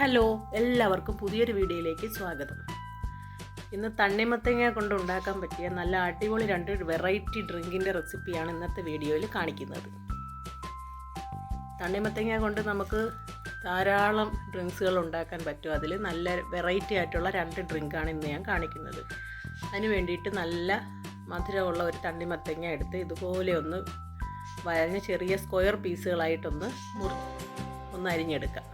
Hello എല്ലാവർക്കും പുതിയൊരു വീഡിയോയിലേക്ക് സ്വാഗതം. ഇന്ന് തണ്ണിമത്തങ്ങ കൊണ്ട് ഉണ്ടാക്കാൻ പറ്റിയ നല്ല അടിപൊളി രണ്ട് വെറൈറ്റി ഡ്രിങ്കിന്റെ റെസിപ്പിയാണ് ഇന്നത്തെ വീഡിയോയിൽ കാണിക്കുന്നത്. തണ്ണിമത്തങ്ങ കൊണ്ട് നമുക്ക് ധാരാളം ഡ്രിങ്ക്സുകൾ ഉണ്ടാക്കാൻ പറ്റും. അതിൽ നല്ല വെറൈറ്റി ആയിട്ടുള്ള രണ്ട് ഡ്രിങ്കാണ് ഇന്ന് ഞാൻ കാണിക്കുന്നത്. അതിന് വേണ്ടിയിട്ട് നല്ല മധുരമുള്ള ഒരു തണ്ണിമത്തങ്ങ എടുത്ത് ഇതുപോലെ ഒന്ന് വരഞ്ഞ് ചെറിയ സ്ക്വയർ പീസുകളായിട്ടൊന്ന് മുറി ഒന്ന് അരിഞ്ഞെടുക്കാം.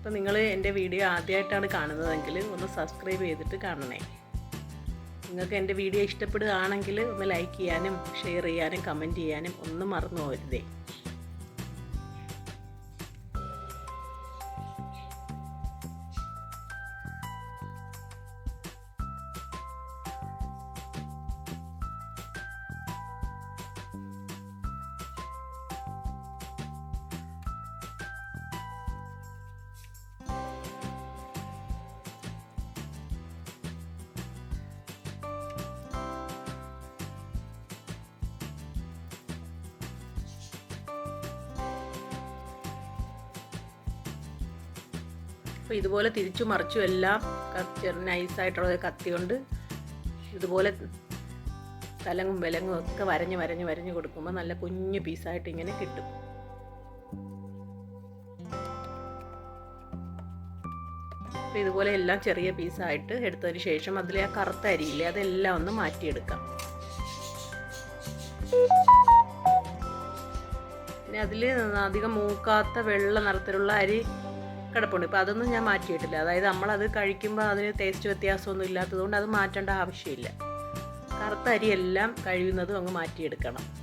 അപ്പോൾ നിങ്ങൾ എന്റെ വീഡിയോ ആദ്യമായിട്ടാണ് കാണുന്നതെങ്കിൽ ഒന്ന് സബ്സ്ക്രൈബ് ചെയ്തിട്ട് കാണണേ. നിങ്ങൾക്ക് എന്റെ വീഡിയോ ഇഷ്ടപ്പെടുകയാണെങ്കിൽ ഒന്ന് ലൈക്ക് ചെയ്യാനും ഷെയർ ചെയ്യാനും കമന്റ് ചെയ്യാനും ഒന്നും മറന്നു പോകരുതേ. അപ്പോൾ ഇതുപോലെ തിരിച്ചു മറിച്ചും എല്ലാം നൈസായിട്ടുള്ള കത്തി കൊണ്ട് ഇതുപോലെ തലങ്ങും വിലങ്ങും ഒക്കെ വരഞ്ഞ് വരഞ്ഞ് വരഞ്ഞ് കൊടുക്കുമ്പോൾ നല്ല കുഞ്ഞു പീസായിട്ട് ഇങ്ങനെ കിട്ടും. അപ്പോൾ ഇതുപോലെ എല്ലാം ചെറിയ പീസായിട്ട് എടുത്തതിന് ശേഷം അതിലെ ആ കറുത്ത അരിയില്ലേ അതെല്ലാം ഒന്ന് മാറ്റിയെടുക്കാം. പിന്നെ അതിൽ അധികം മൂക്കാത്ത വെള്ള നിറത്തിലുള്ള അരി കിടപ്പുണ്ട്. ഇപ്പോൾ അതൊന്നും ഞാൻ മാറ്റിയിട്ടില്ല. അതായത് നമ്മളത് കഴിക്കുമ്പോൾ അതിന് ടേസ്റ്റ് വ്യത്യാസമൊന്നും ഇല്ലാത്തതുകൊണ്ട് അത് മാറ്റേണ്ട ആവശ്യമില്ല. കറുത്ത അരിയെല്ലാം കഴിയുന്നതും അങ്ങ് മാറ്റിയെടുക്കണം.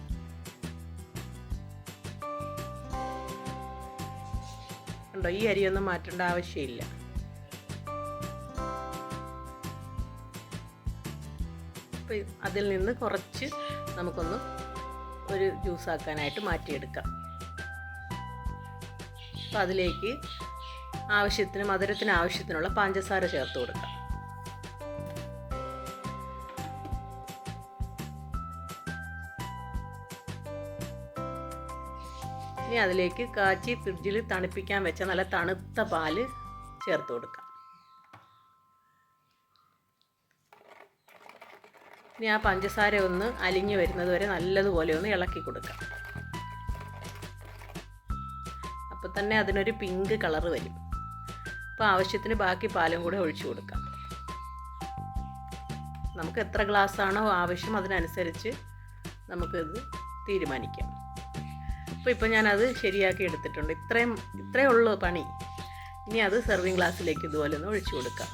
കണ്ടോ? ഈ അരിയൊന്നും മാറ്റേണ്ട ആവശ്യമില്ല. അപ്പം അതിൽ നിന്ന് കുറച്ച് നമുക്കൊന്ന് ഒരു ജ്യൂസ് ആക്കാനായിട്ട് മാറ്റിയെടുക്കാം. അപ്പം അതിലേക്ക് ആവശ്യത്തിന് മധുരത്തിന് ആവശ്യത്തിനുള്ള പഞ്ചസാര ചേർത്ത് കൊടുക്കാം. ഇനി അതിലേക്ക് കാച്ചി ഫ്രിഡ്ജിൽ തണുപ്പിക്കാൻ വെച്ച നല്ല തണുത്ത പാൽ ചേർത്ത് കൊടുക്കാം. ഇനി ആ പഞ്ചസാര ഒന്ന് അലിഞ്ഞു വരുന്നത് വരെ നല്ലതുപോലെ ഒന്ന് ഇളക്കി കൊടുക്കാം. അപ്പോൾ തന്നെ അതിനൊരു പിങ്ക് കളറ് വരും. അപ്പോൾ ആവശ്യത്തിന് ബാക്കി പാലും കൂടെ ഒഴിച്ചു കൊടുക്കാം. നമുക്ക് എത്ര ഗ്ലാസ് ആണോ ആവശ്യം അതിനനുസരിച്ച് നമുക്കിത് തീരുമാനിക്കാം. അപ്പോൾ ഇപ്പോൾ ഞാനത് ശരിയാക്കി എടുത്തിട്ടുണ്ട്. ഇത്രയും ഇത്രയേ ഉള്ളൂ പണി. ഇനി അത് സെർവിങ് ഗ്ലാസ്സിലേക്ക് ഇതുപോലെ ഒന്ന് ഒഴിച്ചു കൊടുക്കാം.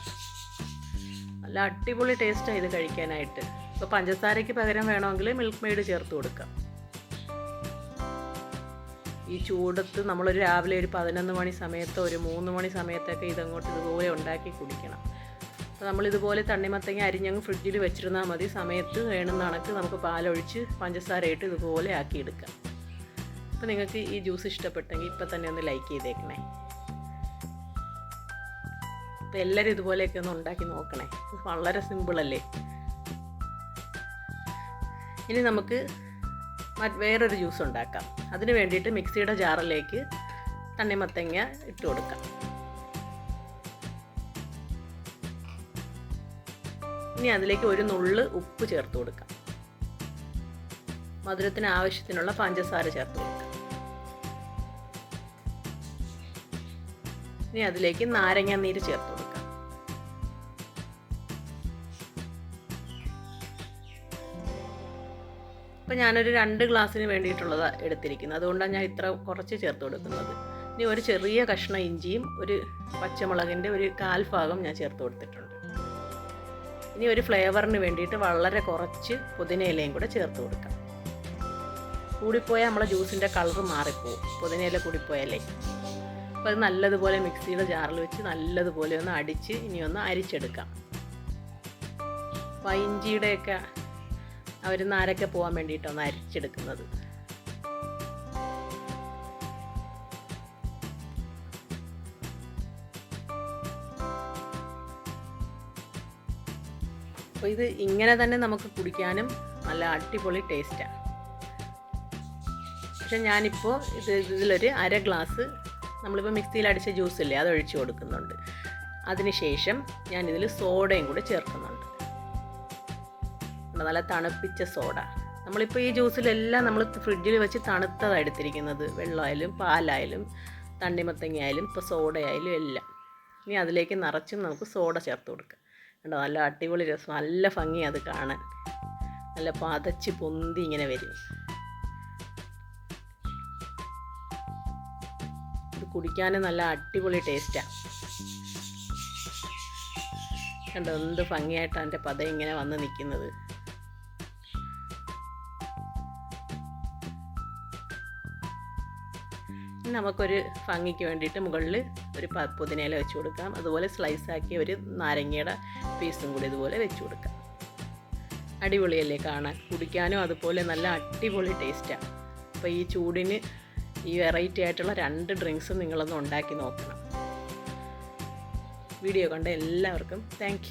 നല്ല അടിപൊളി ടേസ്റ്റാണ് ഇത് കഴിക്കാനായിട്ട്. ഇപ്പോൾ പഞ്ചസാരയ്ക്ക് പകരം വേണമെങ്കിൽ മിൽക്ക് മെയ്ഡ് ചേർത്ത് കൊടുക്കാം. ഈ ചൂടത്ത് നമ്മൾ രാവിലെ ഒരു പതിനൊന്ന് മണി സമയത്തോ ഒരു മൂന്ന് മണി സമയത്തൊക്കെ ഇതങ്ങോട്ട് ഇതുപോലെ ഉണ്ടാക്കി കുടിക്കണം. അപ്പോൾ നമ്മളിതുപോലെ തണ്ണിമത്തങ്ങ അരിഞ്ഞങ്ങ് ഫ്രിഡ്ജിൽ വെച്ചിരുന്നാൽ മതി. സമയത്ത് വേണമെന്ന കണക്ക് നമുക്ക് പാലൊഴിച്ച് പഞ്ചസാര ഇട്ട് ഇതുപോലെ ആക്കിയെടുക്കാം. അപ്പോൾ നിങ്ങൾക്ക് ഈ ജ്യൂസ് ഇഷ്ടപ്പെട്ടെങ്കിൽ ഇപ്പം തന്നെ ഒന്ന് ലൈക്ക് ചെയ്തേക്കണേ. അപ്പോൾ എല്ലാവരും ഇതുപോലെയൊക്കെ ഒന്ന് ഉണ്ടാക്കി നോക്കണേ. വളരെ സിമ്പിളല്ലേ? ഇനി നമുക്ക് വേറൊരു ജ്യൂസ് ഉണ്ടാക്കാം. അതിന് വേണ്ടിയിട്ട് മിക്സിയുടെ ജാറിലേക്ക് തണ്ണിമത്തങ്ങ ഇട്ട് കൊടുക്കാം. ഇനി അതിലേക്ക് ഒരു നുള്ള് ഉപ്പ് ചേർത്ത് കൊടുക്കാം. മധുരത്തിന് ആവശ്യത്തിനുള്ള പഞ്ചസാര ചേർത്ത് കൊടുക്കാം. ഇനി അതിലേക്ക് നാരങ്ങ നീര് ചേർത്ത് കൊടുക്കാം. അപ്പോൾ ഞാനൊരു രണ്ട് ഗ്ലാസ്സിന് വേണ്ടിയിട്ടുള്ളത് എടുത്തിരിക്കുന്നത്. അതുകൊണ്ടാണ് ഞാൻ ഇത്ര കുറച്ച് ചേർത്ത് കൊടുക്കുന്നത്. ഇനി ഒരു ചെറിയ കഷ്ണം ഇഞ്ചിയും ഒരു പച്ചമുളകിന്റെ ഒരു കാൽ ഭാഗം ഞാൻ ചേർത്ത് കൊടുത്തിട്ടുണ്ട്. ഇനി ഒരു ഫ്ലേവറിന് വേണ്ടിയിട്ട് വളരെ കുറച്ച് പുതിനയിലയും കൂടെ ചേർത്ത് കൊടുക്കാം. കൂടിപ്പോയാൽ നമ്മളെ ജ്യൂസിന്റെ കളർ മാറിപ്പോവും. പുതിനയില കൂടിപ്പോയാലേ. അപ്പോൾ അത് നല്ലതുപോലെ മിക്സിയുടെ ജാറിൽ വെച്ച് നല്ലതുപോലെ ഒന്ന് അടിച്ച് ഇനി ഒന്ന് അരിച്ചെടുക്കാം. അപ്പോൾ ഇഞ്ചിയുടെയൊക്കെ അവർ നാരൊക്കെ പോകാൻ വേണ്ടിയിട്ടാണ് അരിച്ചെടുക്കുന്നത്. അപ്പോൾ ഇത് ഇങ്ങനെ തന്നെ നമുക്ക് കുടിക്കാനും നല്ല അടിപൊളി ടേസ്റ്റാണ് പക്ഷെ ഞാനിപ്പോൾ ഇത് ഇതിലൊരു അര ഗ്ലാസ് നമ്മളിപ്പോൾ മിക്സിയിൽ അടിച്ച ജ്യൂസ് ഇല്ലേ അത് ഒഴിച്ചു കൊടുക്കുന്നുണ്ട്. അതിനുശേഷം ഞാനിതിൽ സോഡയും കൂടെ ചേർക്കുന്നുണ്ട്. നല്ല തണുപ്പിച്ച സോഡ നമ്മളിപ്പോൾ ഈ ജ്യൂസിലെല്ലാം നമ്മൾ ഫ്രിഡ്ജിൽ വെച്ച് തണുത്തതാണ് എടുത്തിരിക്കുന്നത്. വെള്ളമായാലും പാലായാലും തണ്ണിമത്തങ്ങയായാലും ഇപ്പോൾ സോഡയായാലും എല്ലാം. ഇനി അതിലേക്ക് നിറച്ചും നമുക്ക് സോഡ ചേർത്ത് കൊടുക്കാം. കണ്ടോ? നല്ല അടിപൊളി രസം. നല്ല ഭംഗി അത് കാണാൻ. നല്ല പതച്ച് പൊന്തി ഇങ്ങനെ വരും. ഇത് കുടിക്കാനും നല്ല അടിപൊളി ടേസ്റ്റാണ് കണ്ടോ? എന്ത് ഭംഗിയായിട്ടാണ് എന്റെ പത ഇങ്ങനെ വന്ന് നിൽക്കുന്നത് നമുക്കൊരു ഭംഗിക്ക് വേണ്ടിയിട്ട് മുകളിൽ ഒരു പുതിനയില വെച്ച് കൊടുക്കാം. അതുപോലെ സ്ലൈസ് ആക്കി ഒരു നാരങ്ങയുടെ പീസും കൂടി ഇതുപോലെ വെച്ച് കൊടുക്കാം. അടിപൊളിയല്ലേ കാണാൻ? കുടിക്കാനും അതുപോലെ നല്ല അടിപൊളി ടേസ്റ്റാണ് അപ്പോൾ ഈ ചൂടിന് ഈ വെറൈറ്റി ആയിട്ടുള്ള രണ്ട് ഡ്രിങ്ക്സും നിങ്ങളൊന്ന് ഉണ്ടാക്കി നോക്കണം. വീഡിയോ കണ്ട എല്ലാവർക്കും താങ്ക്